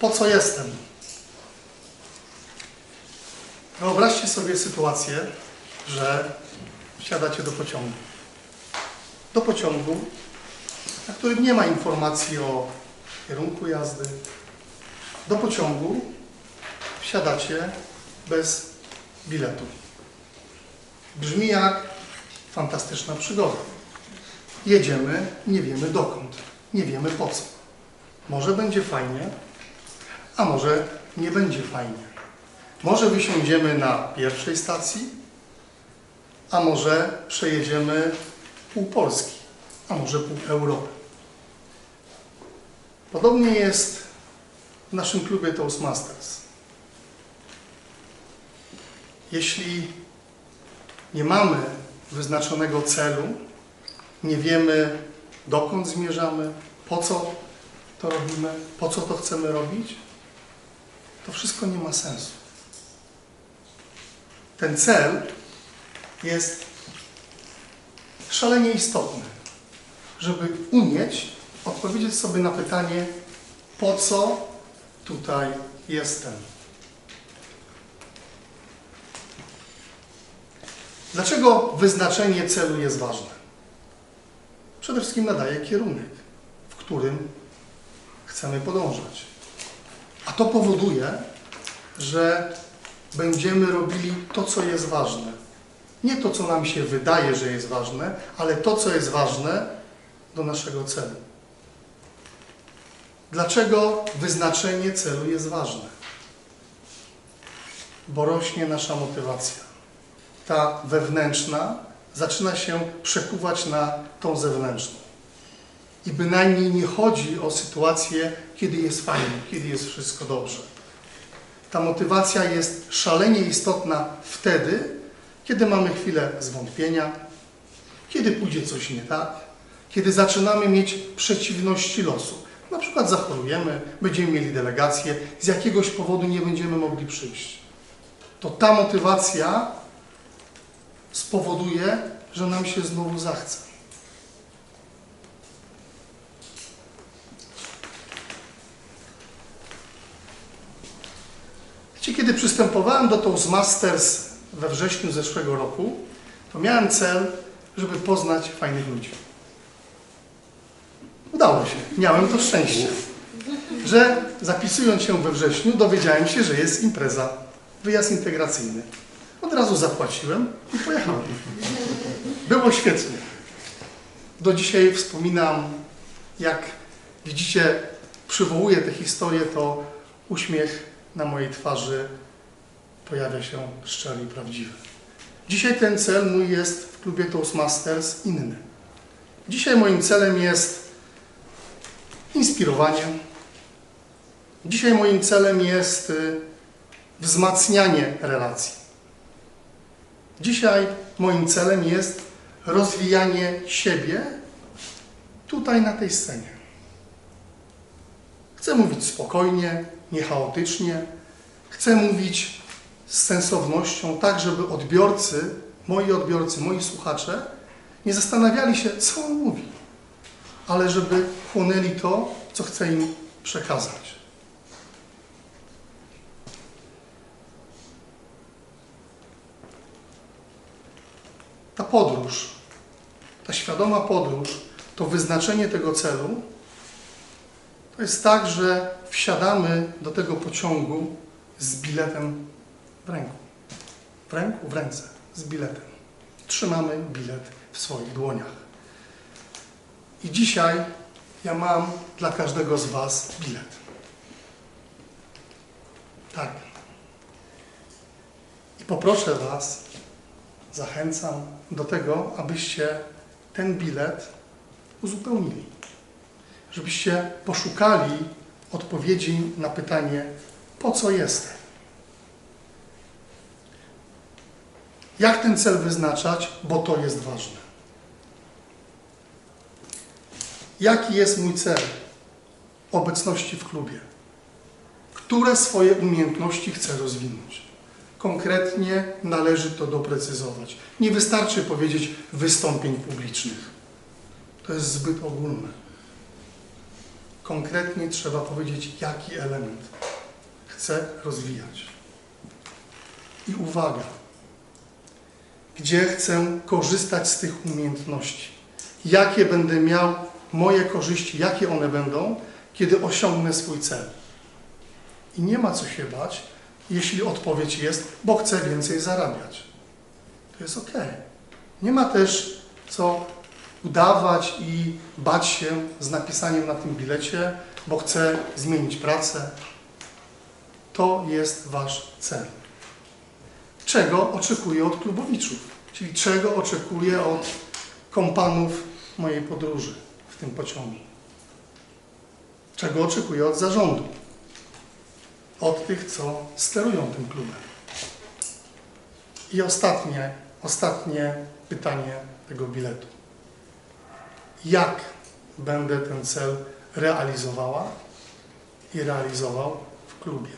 po co jestem? Wyobraźcie sobie sytuację, że wsiadacie do pociągu. Do pociągu, na którym nie ma informacji o kierunku jazdy. Do pociągu wsiadacie bez biletu. Brzmi jak fantastyczna przygoda. Jedziemy, nie wiemy dokąd, nie wiemy po co. Może będzie fajnie, a może nie będzie fajnie. Może wysiądziemy na pierwszej stacji, a może przejedziemy pół Polski, a może pół Europy. Podobnie jest w naszym klubie Toastmasters. Jeśli nie mamy wyznaczonego celu, nie wiemy dokąd zmierzamy, po co to robimy, po co to chcemy robić, to wszystko nie ma sensu. Ten cel jest szalenie istotny, żeby umieć odpowiedzieć sobie na pytanie, po co tutaj jestem. Dlaczego wyznaczenie celu jest ważne? Przede wszystkim nadaje kierunek, w którym chcemy podążać. To powoduje, że będziemy robili to, co jest ważne. Nie to, co nam się wydaje, że jest ważne, ale to, co jest ważne do naszego celu. Dlaczego wyznaczenie celu jest ważne? Bo rośnie nasza motywacja. Ta wewnętrzna zaczyna się przekuwać na tą zewnętrzną. I bynajmniej nie chodzi o sytuację, kiedy jest fajnie, kiedy jest wszystko dobrze. Ta motywacja jest szalenie istotna wtedy, kiedy mamy chwilę zwątpienia, kiedy pójdzie coś nie tak, kiedy zaczynamy mieć przeciwności losu. Na przykład zachorujemy, będziemy mieli delegację, z jakiegoś powodu nie będziemy mogli przyjść. To ta motywacja spowoduje, że nam się znowu zachce. Wiecie, kiedy przystępowałem do Toastmasters we wrześniu zeszłego roku, to miałem cel, żeby poznać fajnych ludzi. Udało się. Miałem to szczęście, że zapisując się we wrześniu dowiedziałem się, że jest impreza, wyjazd integracyjny. Od razu zapłaciłem i pojechałem. Było świetnie. Do dzisiaj wspominam, jak widzicie, przywołuję tę historię, to uśmiech na mojej twarzy pojawia się szczery i prawdziwy. Dzisiaj ten cel mój jest w klubie Toastmasters inny. Dzisiaj moim celem jest inspirowanie. Dzisiaj moim celem jest y, wzmacnianie relacji. Dzisiaj moim celem jest rozwijanie siebie tutaj na tej scenie. Chcę mówić spokojnie, niechaotycznie. Chcę mówić z sensownością, tak żeby odbiorcy, moi odbiorcy, moi słuchacze nie zastanawiali się, co on mówi, ale żeby chłonęli to, co chcę im przekazać. Ta podróż, ta świadoma podróż, to wyznaczenie tego celu, to jest tak, że wsiadamy do tego pociągu z biletem w ręku. W ręku, w ręce, z biletem. Trzymamy bilet w swoich dłoniach. I dzisiaj ja mam dla każdego z Was bilet. Tak. I poproszę Was, zachęcam do tego, abyście ten bilet uzupełnili. Żebyście poszukali odpowiedzi na pytanie, po co jestem? Jak ten cel wyznaczać, bo to jest ważne. Jaki jest mój cel obecności w klubie? Które swoje umiejętności chcę rozwinąć? Konkretnie należy to doprecyzować. Nie wystarczy powiedzieć wystąpień publicznych. To jest zbyt ogólne. Konkretnie trzeba powiedzieć, jaki element chcę rozwijać. I uwaga, gdzie chcę korzystać z tych umiejętności, jakie będę miał moje korzyści, jakie one będą, kiedy osiągnę swój cel. I nie ma co się bać, jeśli odpowiedź jest, bo chcę więcej zarabiać. To jest ok. Nie ma też co udawać i bać się z napisaniem na tym bilecie, bo chcę zmienić pracę. To jest Wasz cel. Czego oczekuję od klubowiczów? Czyli czego oczekuję od kompanów mojej podróży w tym pociągu? Czego oczekuję od zarządu? Od tych, co sterują tym klubem. I ostatnie, ostatnie pytanie tego biletu. Jak będę ten cel realizowała i realizował w klubie?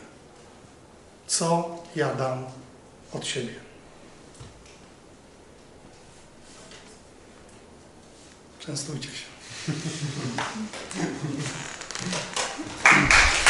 Co ja dam od siebie? Częstujcie się.